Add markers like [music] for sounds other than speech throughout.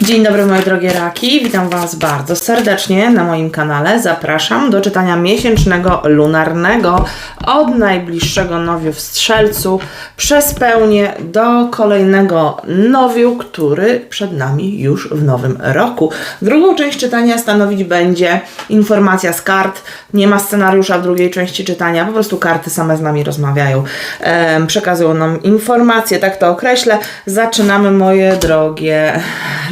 Dzień dobry moje drogie raki, witam Was bardzo serdecznie na moim kanale. Zapraszam do czytania miesięcznego lunarnego od najbliższego nowiu w Strzelcu przez pełnię do kolejnego nowiu, który przed nami już w nowym roku. Drugą część czytania stanowić będzie informacja z kart. Nie ma scenariusza w drugiej części czytania, po prostu karty same z nami rozmawiają, em, przekazują nam informacje, tak to określę. Zaczynamy moje drogie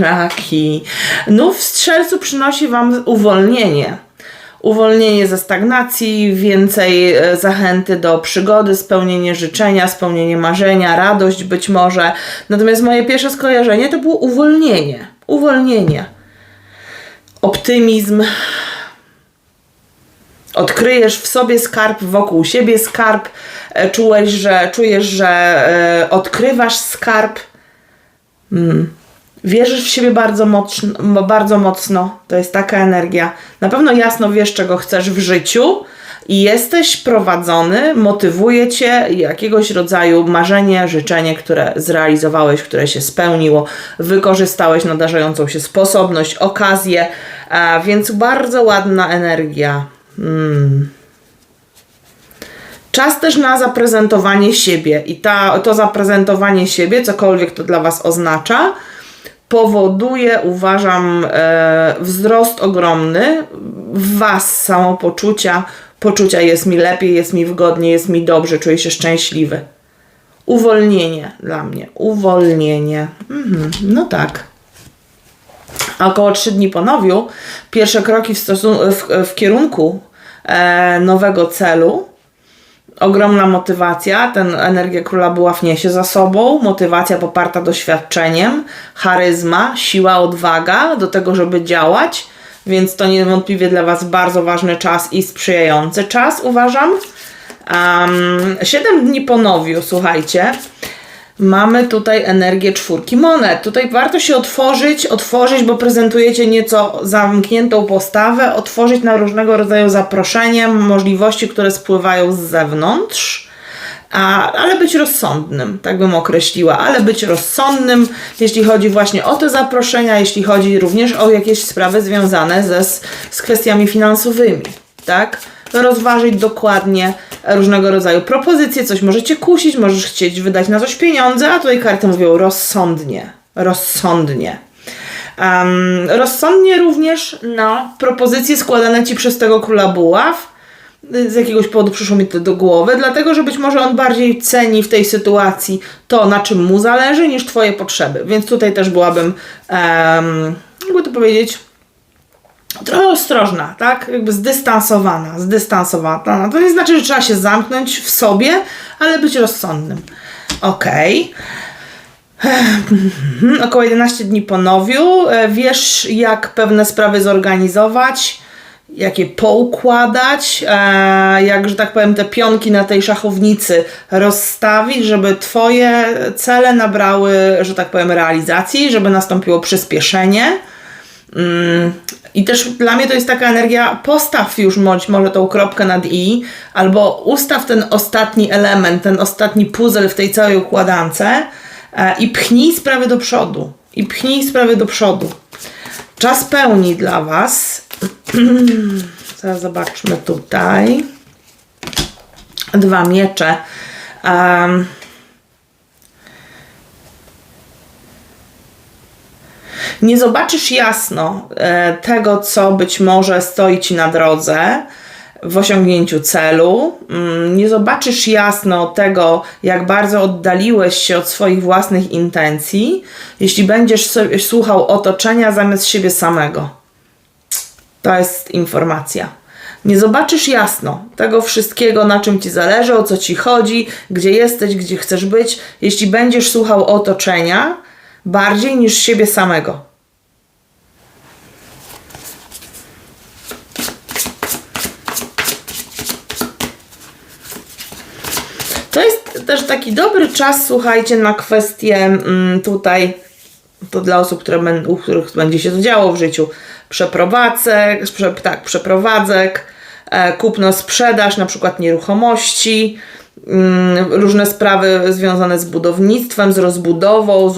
raki. No, w strzelcu przynosi Wam uwolnienie. Uwolnienie ze stagnacji, więcej e, zachęty do przygody, spełnienie życzenia, spełnienie marzenia, radość być może. Natomiast moje pierwsze skojarzenie to było uwolnienie. Uwolnienie. Optymizm, odkryjesz w sobie skarb, wokół siebie skarb, e, czułeś, że czujesz, że e, odkrywasz skarb. Mm. Wierzysz w siebie bardzo mocno, bardzo mocno, to jest taka energia. Na pewno jasno wiesz, czego chcesz w życiu i jesteś prowadzony, motywuje cię jakiegoś rodzaju marzenie, życzenie, które zrealizowałeś, które się spełniło, wykorzystałeś nadarzającą się sposobność, okazję, a więc bardzo ładna energia. Mm. Czas też na zaprezentowanie siebie i ta, to zaprezentowanie siebie, cokolwiek to dla Was oznacza, powoduje, uważam, e, wzrost ogromny w Was samopoczucia, poczucia jest mi lepiej, jest mi wygodnie, jest mi dobrze, czuję się szczęśliwy. Uwolnienie dla mnie, uwolnienie. Mhm, no tak. Około 3 dni po nowiu, pierwsze kroki w, w, w kierunku e, nowego celu, ogromna motywacja, ten energia króla buław niesie za sobą, motywacja poparta doświadczeniem, charyzma, siła, odwaga do tego, żeby działać, więc to niewątpliwie dla Was bardzo ważny czas i sprzyjający czas, uważam. Um, 7 dni po nowiu, słuchajcie, mamy tutaj energię czwórki monet. Tutaj warto się otworzyć, otworzyć, bo prezentujecie nieco zamkniętą postawę, otworzyć na różnego rodzaju zaproszenie, możliwości, które spływają z zewnątrz. A, ale być rozsądnym, tak bym określiła, ale być rozsądnym, jeśli chodzi właśnie o te zaproszenia, jeśli chodzi również o jakieś sprawy związane ze, z kwestiami finansowymi, tak? Rozważyć dokładnie różnego rodzaju propozycje, coś możecie kusić, możesz chcieć wydać na coś pieniądze, a tutaj karty mówią rozsądnie, rozsądnie. Um, rozsądnie również na propozycje składane Ci przez tego króla buław, z jakiegoś powodu przyszło mi to do głowy, dlatego że być może on bardziej ceni w tej sytuacji to, na czym mu zależy, niż Twoje potrzeby. Więc tutaj też byłabym, um, jakby to powiedzieć, trochę ostrożna, tak? Jakby zdystansowana, zdystansowana. To nie znaczy, że trzeba się zamknąć w sobie, ale być rozsądnym. Okej. Okay. Około 11 dni po nowiu. E, Wiesz, jak pewne sprawy zorganizować, jak je poukładać, e, jak, że tak powiem, te pionki na tej szachownicy rozstawić, żeby Twoje cele nabrały, że tak powiem, realizacji, żeby nastąpiło przyspieszenie. Mm, I też dla mnie to jest taka energia, postaw już może tą kropkę nad i, albo ustaw ten ostatni element, ten ostatni puzzle w tej całej układance e, i pchnij sprawy do przodu. I pchnij sprawy do przodu. Czas pełni dla Was. [clears throat] Zaraz zobaczmy tutaj. Dwa miecze. Um, nie zobaczysz jasno e, tego, co być może stoi ci na drodze w osiągnięciu celu, mm, nie zobaczysz jasno tego, jak bardzo oddaliłeś się od swoich własnych intencji, jeśli będziesz sobie słuchał otoczenia zamiast siebie samego. To jest informacja. Nie zobaczysz jasno tego wszystkiego, na czym ci zależy, o co ci chodzi, gdzie jesteś, gdzie chcesz być, jeśli będziesz słuchał otoczenia bardziej niż siebie samego. To jest też taki dobry czas, słuchajcie, na kwestie mm, tutaj, to dla osób, które u których będzie się to działo w życiu, przeprowadzek, prze, tak, przeprowadzek, e, kupno, sprzedaż, na przykład nieruchomości, różne sprawy związane z budownictwem, z rozbudową, z,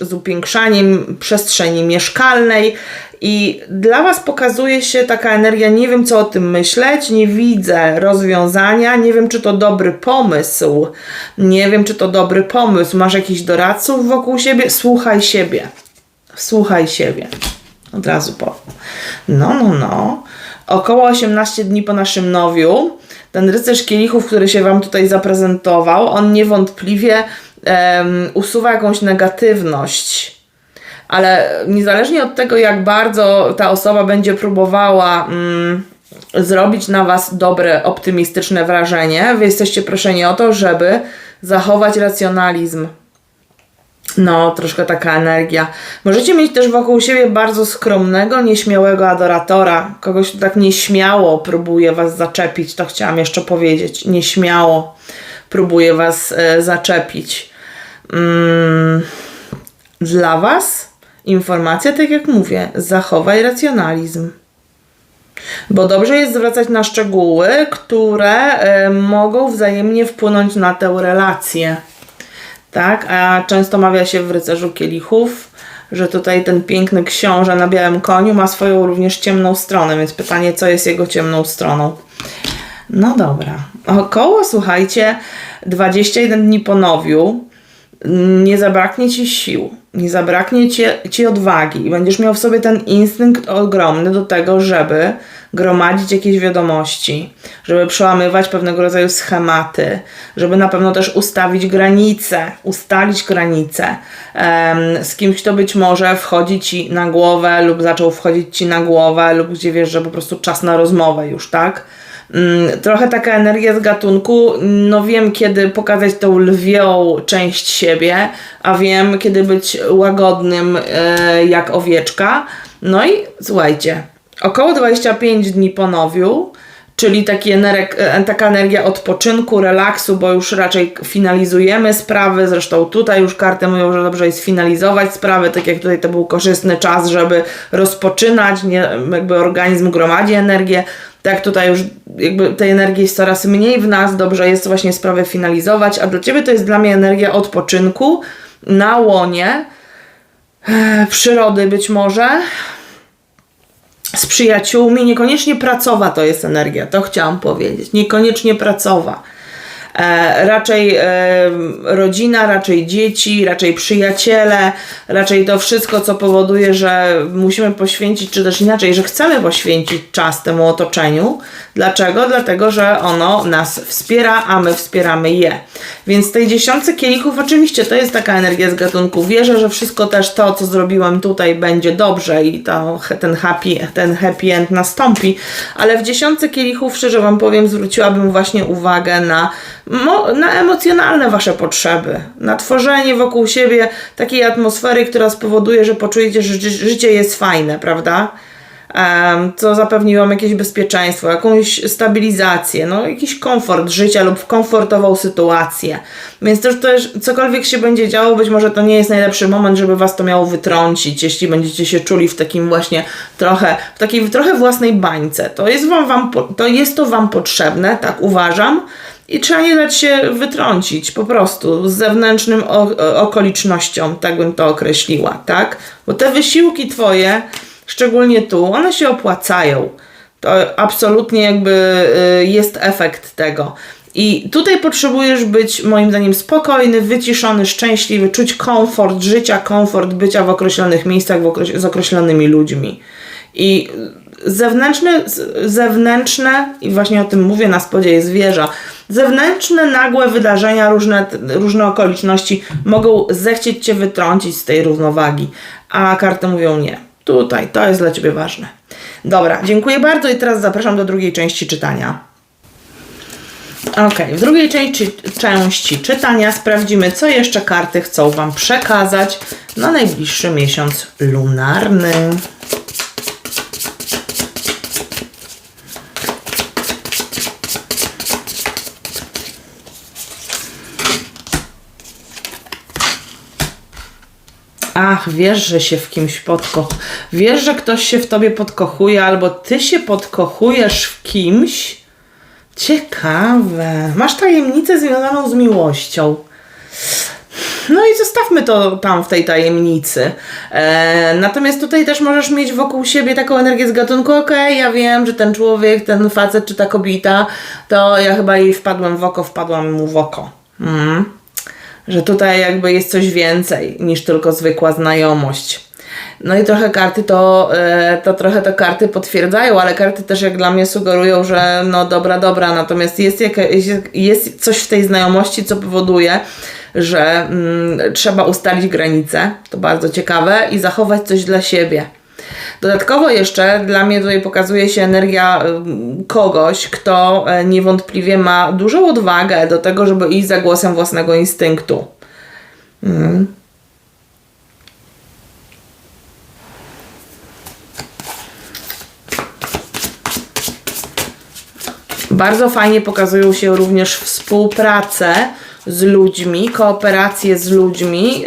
z upiększaniem przestrzeni mieszkalnej. I dla Was pokazuje się taka energia, nie wiem co o tym myśleć, nie widzę rozwiązania, nie wiem czy to dobry pomysł, nie wiem czy to dobry pomysł. Masz jakichś doradców wokół siebie? Słuchaj siebie. Słuchaj siebie. Od razu po. No, no, no. Około 18 dni po naszym nowiu, ten rycerz kielichów, który się Wam tutaj zaprezentował, on niewątpliwie em, usuwa jakąś negatywność. Ale niezależnie od tego, jak bardzo ta osoba będzie próbowała mm, zrobić na Was dobre, optymistyczne wrażenie, Wy jesteście proszeni o to, żeby zachować racjonalizm. No, troszkę taka energia. Możecie mieć też wokół siebie bardzo skromnego, nieśmiałego adoratora. Kogoś, kto tak nieśmiało próbuje was zaczepić. To chciałam jeszcze powiedzieć. Nieśmiało próbuje was e, zaczepić. Mm, dla was informacja, tak jak mówię, zachowaj racjonalizm. Bo dobrze jest zwracać na szczegóły, które e, mogą wzajemnie wpłynąć na tę relację. Tak, a często mawia się w rycerzu kielichów, że tutaj ten piękny książę na białym koniu ma swoją również ciemną stronę, więc pytanie, co jest jego ciemną stroną. No dobra. Około, słuchajcie, 21 dni po nowiu nie zabraknie ci sił, nie zabraknie ci, ci odwagi i będziesz miał w sobie ten instynkt ogromny do tego, żeby gromadzić jakieś wiadomości, żeby przełamywać pewnego rodzaju schematy, żeby na pewno też ustawić granice, ustalić granice z kimś, kto być może wchodzi ci na głowę lub zaczął wchodzić ci na głowę lub gdzie wiesz, że po prostu czas na rozmowę już, tak? Mm, trochę taka energia z gatunku, no wiem kiedy pokazać tą lwią część siebie, a wiem kiedy być łagodnym e, jak owieczka. No i słuchajcie, około 25 dni po nowiu, czyli taki enerek, e, taka energia odpoczynku, relaksu, bo już raczej finalizujemy sprawy, zresztą tutaj już karty mówią, że dobrze jest finalizować sprawy, tak jak tutaj to był korzystny czas, żeby rozpoczynać, nie, jakby organizm gromadzi energię, tak tutaj już jakby tej energii jest coraz mniej w nas, dobrze jest właśnie sprawę finalizować, a dla Ciebie to jest dla mnie energia odpoczynku na łonie e, przyrody być może, z przyjaciółmi, niekoniecznie pracowa to jest energia, to chciałam powiedzieć, niekoniecznie pracowa. E, raczej e, rodzina, raczej dzieci, raczej przyjaciele, raczej to wszystko, co powoduje, że musimy poświęcić, czy też inaczej, że chcemy poświęcić czas temu otoczeniu. Dlaczego? Dlatego, że ono nas wspiera, a my wspieramy je. Więc tej dziesiątce kielichów oczywiście to jest taka energia z gatunku. Wierzę, że wszystko też to, co zrobiłam tutaj będzie dobrze i to, ten, happy, ten happy end nastąpi, ale w dziesiątce kielichów, szczerze Wam powiem, zwróciłabym właśnie uwagę na na emocjonalne wasze potrzeby, na tworzenie wokół siebie takiej atmosfery, która spowoduje, że poczujecie, że ży- życie jest fajne, prawda? Co zapewni wam jakieś bezpieczeństwo, jakąś stabilizację, no jakiś komfort życia lub komfortową sytuację. Więc też, też cokolwiek się będzie działo, być może to nie jest najlepszy moment, żeby was to miało wytrącić, jeśli będziecie się czuli w takim właśnie trochę, w takiej trochę własnej bańce. To jest wam, wam to jest to wam potrzebne, tak uważam. I trzeba nie dać się wytrącić po prostu z zewnętrznym o, o, okolicznościom, tak bym to określiła, tak? Bo te wysiłki twoje, szczególnie tu, one się opłacają. To absolutnie jakby y, jest efekt tego. I tutaj potrzebujesz być, moim zdaniem, spokojny, wyciszony, szczęśliwy, czuć komfort życia, komfort bycia w określonych miejscach w okreś- z określonymi ludźmi. I zewnętrzne, zewnętrzne, i właśnie o tym mówię na spodzie jest wieża, zewnętrzne, nagłe wydarzenia, różne, różne okoliczności mogą zechcieć Cię wytrącić z tej równowagi, a karty mówią nie. Tutaj, to jest dla Ciebie ważne. Dobra, dziękuję bardzo i teraz zapraszam do drugiej części czytania. Ok, w drugiej części, części czytania sprawdzimy, co jeszcze karty chcą Wam przekazać na najbliższy miesiąc lunarny. Ach, wiesz, że się w kimś podkochuje. Wiesz, że ktoś się w tobie podkochuje, albo ty się podkochujesz w kimś, Ciekawe. Masz tajemnicę związaną z miłością. No i zostawmy to tam w tej tajemnicy. E, natomiast tutaj też możesz mieć wokół siebie taką energię z gatunku, okej, ja wiem, że ten człowiek, ten facet czy ta kobieta, to ja chyba jej wpadłem w oko, wpadłam mu w oko. Mm. Że tutaj jakby jest coś więcej niż tylko zwykła znajomość. No i trochę karty to, e, to trochę te karty potwierdzają, ale karty też jak dla mnie sugerują, że no dobra, dobra, natomiast jest, jakaś, jest coś w tej znajomości, co powoduje, że mm, trzeba ustalić granice, to bardzo ciekawe, i zachować coś dla siebie. Dodatkowo jeszcze dla mnie tutaj pokazuje się energia kogoś, kto e, niewątpliwie ma dużą odwagę do tego, żeby iść za głosem własnego instynktu. Mm. Bardzo fajnie pokazują się również współpracę z ludźmi, kooperacje z ludźmi,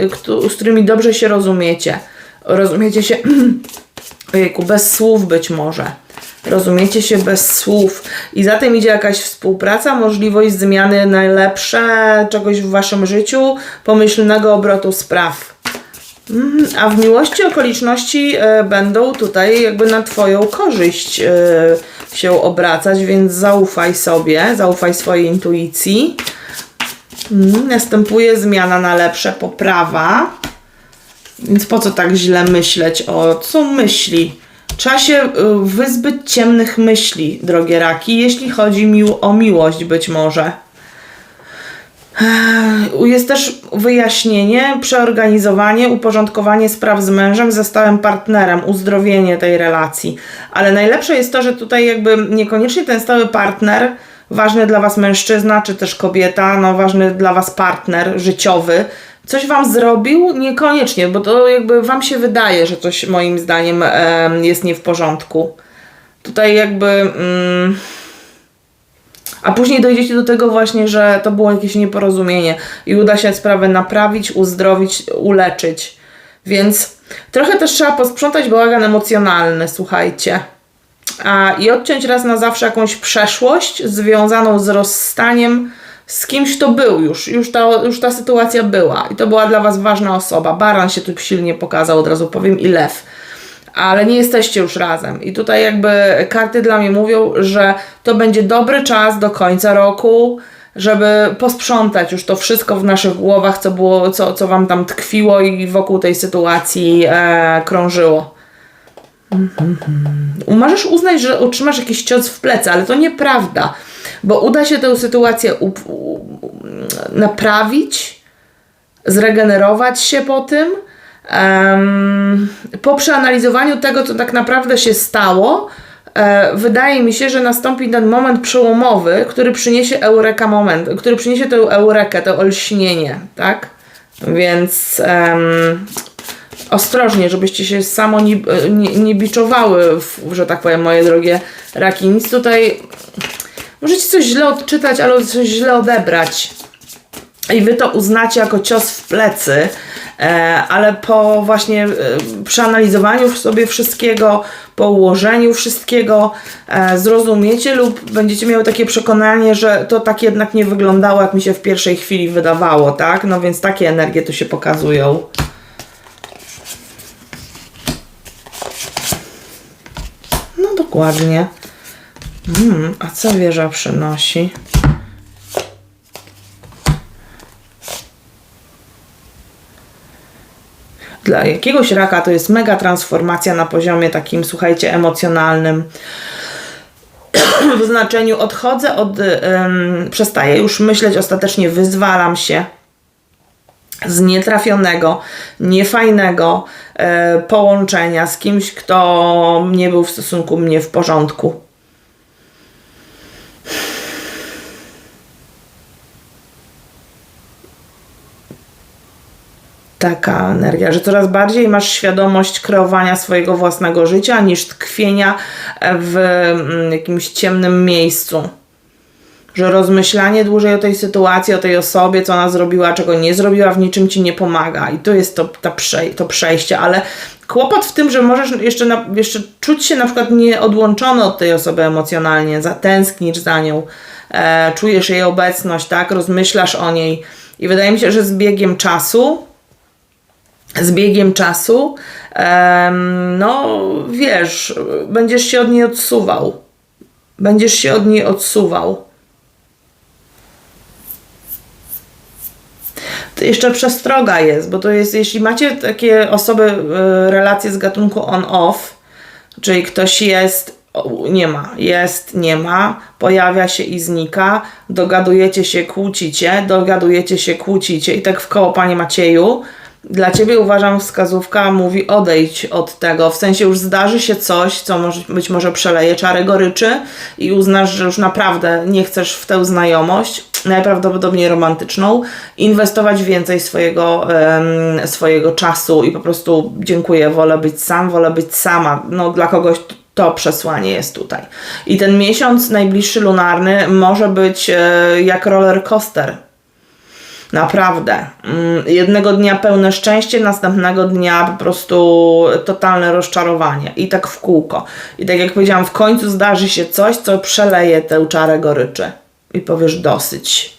z którymi dobrze się rozumiecie. Rozumiecie się, [clears throat] ojejku, bez słów być może. Rozumiecie się bez słów i za tym idzie jakaś współpraca, możliwość zmiany najlepsze czegoś w waszym życiu, pomyślnego obrotu spraw. Mm, A w miłości okoliczności e, będą tutaj jakby na Twoją korzyść e, się obracać, więc zaufaj sobie, zaufaj swojej intuicji. Mm, Następuje zmiana na lepsze, poprawa. Więc po co tak źle myśleć? O, są myśli. Trzeba się y, wyzbyć ciemnych myśli, drogie raki, jeśli chodzi mi o miłość być może. Jest też wyjaśnienie, przeorganizowanie, uporządkowanie spraw z mężem, ze stałym partnerem, uzdrowienie tej relacji. Ale najlepsze jest to, że tutaj jakby niekoniecznie ten stały partner, ważny dla Was mężczyzna czy też kobieta, no ważny dla Was partner życiowy, coś Wam zrobił? Niekoniecznie, bo to jakby Wam się wydaje, że coś moim zdaniem em, jest nie w porządku. Tutaj jakby... Mm, a później dojdziecie do tego właśnie, że to było jakieś nieporozumienie i uda się sprawę naprawić, uzdrowić, uleczyć. Więc trochę też trzeba posprzątać bałagan emocjonalny, słuchajcie. A, I odciąć raz na zawsze jakąś przeszłość związaną z rozstaniem z kimś, kto był już. Już ta, już ta sytuacja była. I to była dla Was ważna osoba. Baran się tu silnie pokazał, od razu powiem, i lew ale nie jesteście już razem. I tutaj jakby karty dla mnie mówią, że to będzie dobry czas do końca roku, żeby posprzątać już to wszystko w naszych głowach, co było, co, co wam tam tkwiło i wokół tej sytuacji e, krążyło. Mhm. Możesz uznać, że otrzymasz jakiś cios w plecy, ale to nieprawda, bo uda się tę sytuację naprawić, zregenerować się po tym, Em, po przeanalizowaniu tego, co tak naprawdę się stało, e, wydaje mi się, że nastąpi ten moment przełomowy, który przyniesie eureka moment, który przyniesie tę eurekę, to olśnienie, tak? Więc em, ostrożnie, żebyście się samo nie, nie, nie biczowały, w, że tak powiem, moje drogie raki. Nic tutaj. Możecie coś źle odczytać, albo coś źle odebrać. I wy to uznacie jako cios w plecy, e, ale po właśnie e, przeanalizowaniu sobie wszystkiego, po ułożeniu wszystkiego, e, zrozumiecie lub będziecie miały takie przekonanie, że to tak jednak nie wyglądało, jak mi się w pierwszej chwili wydawało, tak? No więc takie energie tu się pokazują. No dokładnie. Hmm, a co wieża przynosi? Dla jakiegoś raka to jest mega transformacja na poziomie takim, słuchajcie, emocjonalnym. w znaczeniu odchodzę od, ym, przestaję już myśleć, ostatecznie wyzwalam się z nietrafionego, niefajnego e, połączenia z kimś, kto nie był w stosunku mnie w porządku. Taka energia, że coraz bardziej masz świadomość kreowania swojego własnego życia niż tkwienia w mm, jakimś ciemnym miejscu. Że rozmyślanie dłużej o tej sytuacji, o tej osobie, co ona zrobiła, czego nie zrobiła, w niczym ci nie pomaga. I to jest to, ta przej- to przejście, ale kłopot w tym, że możesz jeszcze, na, jeszcze czuć się na przykład nieodłączony od tej osoby emocjonalnie, zatęsknisz za nią, e, czujesz jej obecność, tak, rozmyślasz o niej. I wydaje mi się, że z biegiem czasu, z biegiem czasu, no wiesz, będziesz się od niej odsuwał. Będziesz się od niej odsuwał. To jeszcze przestroga jest, bo to jest, jeśli macie takie osoby, y, relacje z gatunku on-off, czyli ktoś jest, nie ma, jest, nie ma, pojawia się i znika, dogadujecie się, kłócicie, dogadujecie się, kłócicie i tak w koło, panie Macieju, dla ciebie uważam wskazówka mówi odejdź od tego, w sensie już zdarzy się coś, co może, być może przeleje czarę goryczy i uznasz, że już naprawdę nie chcesz w tę znajomość, najprawdopodobniej romantyczną, inwestować więcej swojego, swojego czasu i po prostu dziękuję, wolę być sam, wolę być sama. No dla kogoś to przesłanie jest tutaj. I ten miesiąc najbliższy lunarny może być e, jak roller coaster. Naprawdę. Mm, Jednego dnia pełne szczęście, następnego dnia po prostu totalne rozczarowanie. I tak w kółko. I tak jak powiedziałam, w końcu zdarzy się coś, co przeleje tę czarę goryczy. I powiesz dosyć.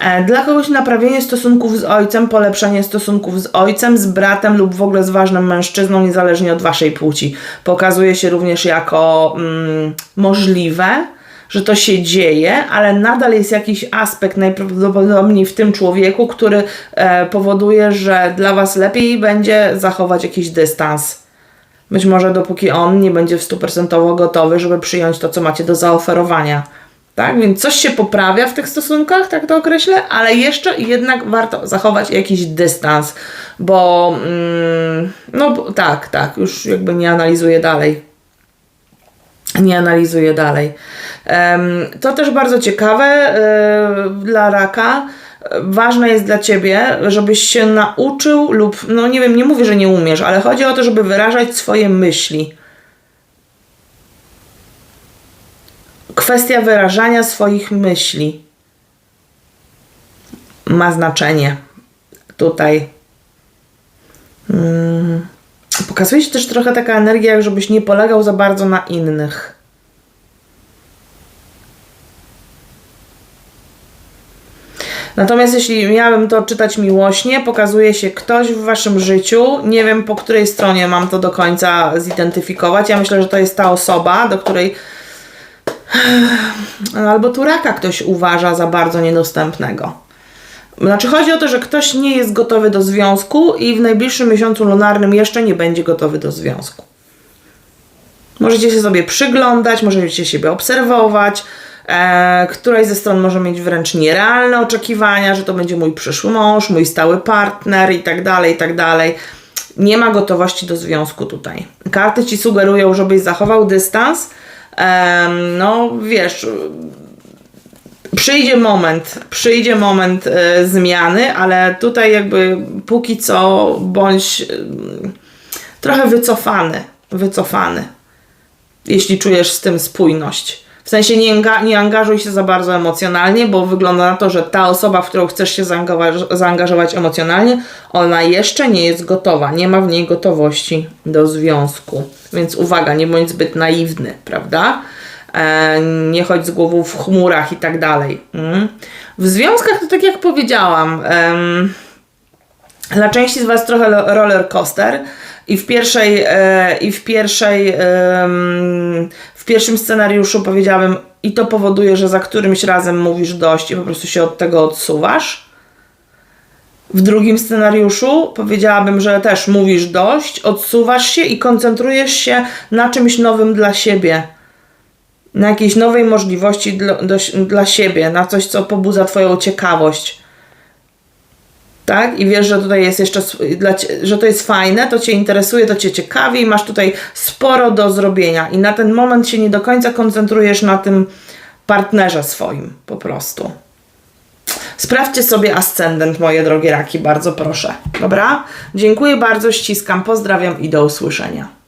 E, Dla kogoś naprawienie stosunków z ojcem, polepszenie stosunków z ojcem, z bratem lub w ogóle z ważnym mężczyzną, niezależnie od waszej płci. Pokazuje się również jako mm, możliwe, że to się dzieje, ale nadal jest jakiś aspekt najprawdopodobniej w tym człowieku, który e, powoduje, że dla was lepiej będzie zachować jakiś dystans. Być może dopóki on nie będzie w 100% gotowy, żeby przyjąć to, co macie do zaoferowania. Tak, więc coś się poprawia w tych stosunkach, tak to określę, ale jeszcze jednak warto zachować jakiś dystans, bo mm, no tak, tak, już jakby nie analizuję dalej. Nie analizuję dalej. To też bardzo ciekawe e, dla raka. Ważne jest dla ciebie, żebyś się nauczył, lub, no nie wiem, nie mówię, że nie umiesz, ale chodzi o to, żeby wyrażać swoje myśli. Kwestia wyrażania swoich myśli ma znaczenie tutaj. Mm. Pokazuje się też trochę taka energia, jak żebyś nie polegał za bardzo na innych. Natomiast jeśli miałabym to czytać miłośnie, pokazuje się ktoś w waszym życiu, nie wiem po której stronie mam to do końca zidentyfikować. Ja myślę, że to jest ta osoba, do której [sighs] albo tu raka ktoś uważa za bardzo niedostępnego. Znaczy chodzi o to, że ktoś nie jest gotowy do związku i w najbliższym miesiącu lunarnym jeszcze nie będzie gotowy do związku. Możecie się sobie przyglądać, możecie siebie obserwować. E, któraś ze stron może mieć wręcz nierealne oczekiwania, że to będzie mój przyszły mąż, mój stały partner i tak dalej, i tak dalej. Nie ma gotowości do związku tutaj. Karty ci sugerują, żebyś zachował dystans. Em, no wiesz, przyjdzie moment, przyjdzie moment e, zmiany, ale tutaj jakby póki co bądź em, trochę wycofany, wycofany, jeśli czujesz z tym spójność. W sensie nie, nie angażuj się za bardzo emocjonalnie, bo wygląda na to, że ta osoba, w którą chcesz się zaangażować, zaangażować emocjonalnie, ona jeszcze nie jest gotowa, nie ma w niej gotowości do związku. Więc uwaga, nie bądź zbyt naiwny, prawda? E, nie chodź z głową w chmurach i tak dalej. Mm. W związkach to tak jak powiedziałam, dla części z Was trochę roller coaster i w pierwszej, e, i w pierwszej, w pierwszym scenariuszu powiedziałabym i to powoduje, że za którymś razem mówisz dość i po prostu się od tego odsuwasz. W drugim scenariuszu powiedziałabym, że też mówisz dość, odsuwasz się i koncentrujesz się na czymś nowym dla siebie. Na jakiejś nowej możliwości dla, do, dla siebie, na coś, co pobudza Twoją ciekawość tak? I wiesz, że tutaj jest jeszcze, dla że to jest fajne, to Cię interesuje, to Cię ciekawi masz tutaj sporo do zrobienia i na ten moment się nie do końca koncentrujesz na tym partnerze swoim po prostu. Sprawdźcie sobie ascendent, moje drogie raki, bardzo proszę. Dobra? Dziękuję bardzo, ściskam, pozdrawiam i do usłyszenia.